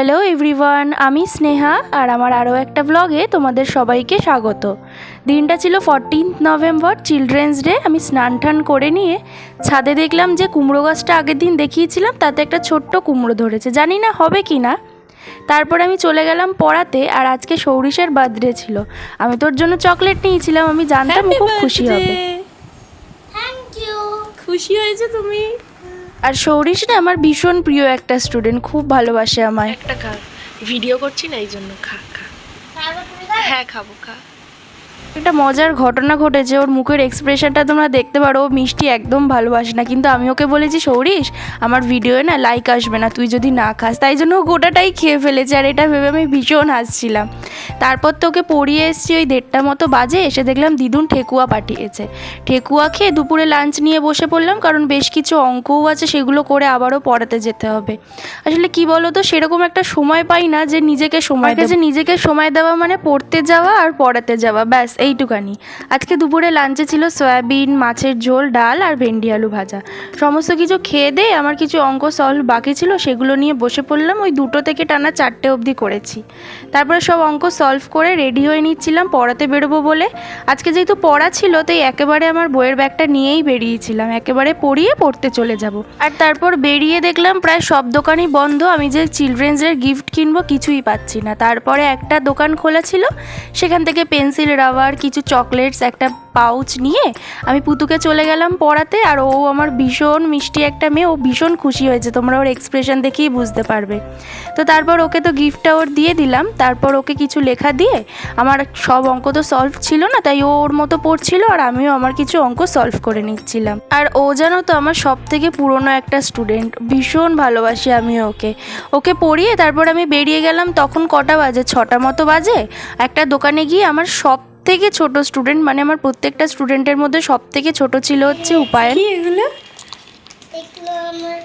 Hello everyone আমি স্নেহা আর আমার আরও একটা ব্লগে তোমাদের সবাইকে স্বাগত। দিনটা ছিল ফরটিন্থ নভেম্বর চিলড্রেন্স ডে আমি স্নান টান করে নিয়ে ছাদে দেখলাম যে কুমড়ো গাছটা আগের দিন দেখিয়েছিলাম তাতে একটা ছোট্ট কুমড়ো ধরেছে। জানি না হবে কি না। তারপর আমি চলে গেলাম পড়াতে আর আজকে সৌরিশের বার্থডে ছিল। আমি তোর জন্য চকলেট নিয়েছিলাম আমি জানতাম খুব খুশি হবে। থ্যাংক খুশি হয়েছে তুমি? আর সৌরিশ না আমার ভীষণ প্রিয় একটা স্টুডেন্ট খুব ভালোবাসে আমায়। একটা খা ভিডিও করছি না এই জন্য খা। খা হ্যাঁ খাব খা। একটা মজার ঘটনা ঘটেছে ওর মুখের এক্সপ্রেশনটা তোমরা দেখতে পারো ও মিষ্টি একদম ভালোবাসে না। কিন্তু আমি ওকে বলেছি সৌরিশ আমার ভিডিওয়ে না লাইক আসবে না তুই যদি না খাস। তাই জন্য ও গোটাটাই খেয়ে ফেলেছে আর এটা ভেবে আমি ভীষণ হাসছিলাম। তারপর তো ওকে পড়িয়ে এসছি ওই দেড়টা মতো বাজে এসে দেখলাম দিদুন ঠেকুয়া পাঠিয়েছে। ঠেকুয়া খেয়ে দুপুরে লাঞ্চ নিয়ে বসে পড়লাম কারণ বেশ কিছু অঙ্কও আছে সেগুলো করে আবারও পড়াতে যেতে হবে। আসলে কি বলো তো সেরকম একটা সময় পাই না যে নিজেকে সময় যে নিজেকে সময় দেওয়া মানে পড়তে যাওয়া আর পড়াতে যাওয়া ব্যাস। এইটুকানি। আজকে দুপুরে লাঞ্চে ছিল সয়াবিন, মাছের ঝোল, ডাল আর ভেন্ডি আলু ভাজা। সমস্ত কিছু খেয়ে দিয়ে আমার কিছু অঙ্ক সলভ বাকি ছিল, সেগুলো নিয়ে বসে পড়লাম। ওই দুটো থেকে টানা চারটে অবধি করেছি। তারপরে সব অঙ্ক সলভ করে রেডি হয়ে নিচ্ছিলাম, পড়াতে বেরোবো বলে। আজকে যেহেতু পড়া ছিল, তাই একেবারে আমার বইয়ের ব্যাগটা নিয়েই বেরিয়েছিলাম। একেবারে পড়িয়ে পড়তে চলে যাব। আর তারপর বেরিয়ে দেখলাম প্রায় সব দোকানই বন্ধ। আমি যে চিলড্রেন্সের গিফট কিনবো কিছুই পাচ্ছি না। তারপরে একটা দোকান খোলা ছিল, সেখান থেকে পেন্সিল রাবার কিছু চকলেটস একটা পাউচ নিয়ে আমি পুতুকে চলে গেলাম পড়াতে আর ও আমার ভীষণ মিষ্টি একটা মেয়ে। ও ভীষণ খুশি হয়েছে, তোমরা ওর এক্সপ্রেশন দেখেই বুঝতে পারবে। তো তারপর ওকে তো গিফটটা ওর দিয়ে দিলাম, তারপর ওকে কিছু লেখা দিয়ে আমার সব অঙ্ক তো সলভ ছিল না, তাই ও ওর মতো পড়ছিল আর আমিও আমার কিছু অঙ্ক সলভ করে নিচ্ছিলাম। আর ও জানো তো আমার সব থেকে পুরনো একটা স্টুডেন্ট ভীষণ ভালোবাসি আমি ওকে। ওকে পড়িয়ে তারপর আমি বেরিয়ে গেলাম, তখন কটা বাজে? ছটা মতো বাজে। একটা দোকানে গিয়ে আমার সব থেকে ছোট স্টুডেন্ট মানে আমার প্রত্যেকটা স্টুডেন্টের মধ্যে সব থেকে ছোট ছিল হচ্ছে উপায়ন। কি এগুলো? এগুলো আমার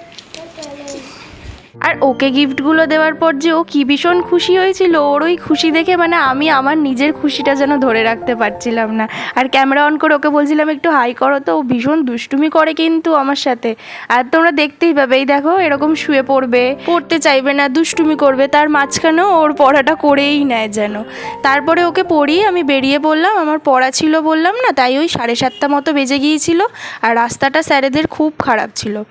আর ওকে গিফটগুলো দেওয়ার পর যে ও কি ভীষণ খুশি হয়েছিল, ওর ওই খুশি দেখে মানে আমি আমার নিজের খুশিটা যেন ধরে রাখতে পারছিলাম না। আর ক্যামেরা অন করে ওকে বলছিলাম, একটু হাই করো তো, ও ভীষণ দুষ্টুমি করে কিন্তু আমার সাথে। আর তোমরা দেখতেই পাবে, এই দেখো, এরকম শুয়ে পড়বে, পড়তে চাইবে না, দুষ্টুমি করবে। তার মাঝখানেও ওর পড়াটা করেই নেয় যেন। তারপরে ওকে পড়িয়ে আমি বেরিয়ে পড়লাম, আমার পড়া ছিল বললাম না, তাই ওই সাড়ে সাতটা মতো বেজে গিয়েছিল। আর রাস্তাটা স্যারেদের খুব খারাপ ছিল।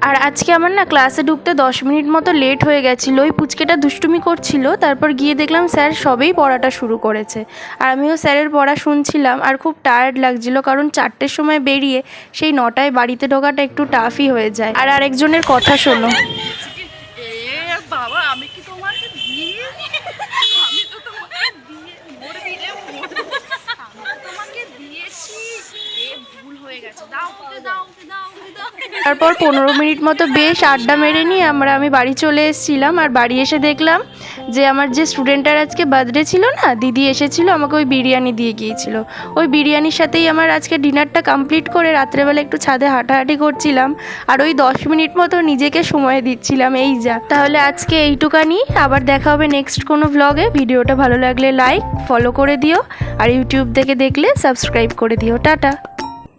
আর আজকে আমার না ক্লাসে ঢুকতে দশ মিনিট মতো লেট হয়ে গেছিল। ওই পুচকেটা দুষ্টুমি করছিল। তারপর গিয়ে দেখলাম স্যার সবেই পড়াটা শুরু করেছে। আর আমিও স্যারের পড়া শুনছিলাম আর খুব টায়ার্ড লাগছিল কারণ চারটের সময় বেরিয়ে সেই নটায় বাড়িতে ঢোকাটা একটু টাফই হয়ে যায়। আর আরেকজনের কথা শোনো। দাও দাও দাও। তারপর পনেরো মিনিট মতো বেশ আড্ডা মেরে নিয়ে আমরা, আমি বাড়ি চলে এসেছিলাম আর বাড়ি এসে দেখলাম যে আমার যে স্টুডেন্টটার আজকে বার্থডে ছিল না, দিদি এসেছিল, আমাকে ওই বিরিয়ানি দিয়ে গিয়েছিল। ওই বিরিয়ানির সাথেই আমার আজকে ডিনারটা কমপ্লিট করে রাত্রেবেলা একটু ছাদে হাঁটাহাঁটি করছিলাম আর ওই দশ মিনিট মতো নিজেকে সময় দিচ্ছিলাম, এই যা। তাহলে আজকে এইটুকানি, আবার দেখা হবে নেক্সট কোনো ভ্লগে ভিডিওটা ভালো লাগলে লাইক ফলো করে দিও আর ইউটিউব থেকে দেখলে সাবস্ক্রাইব করে দিও। টাটা।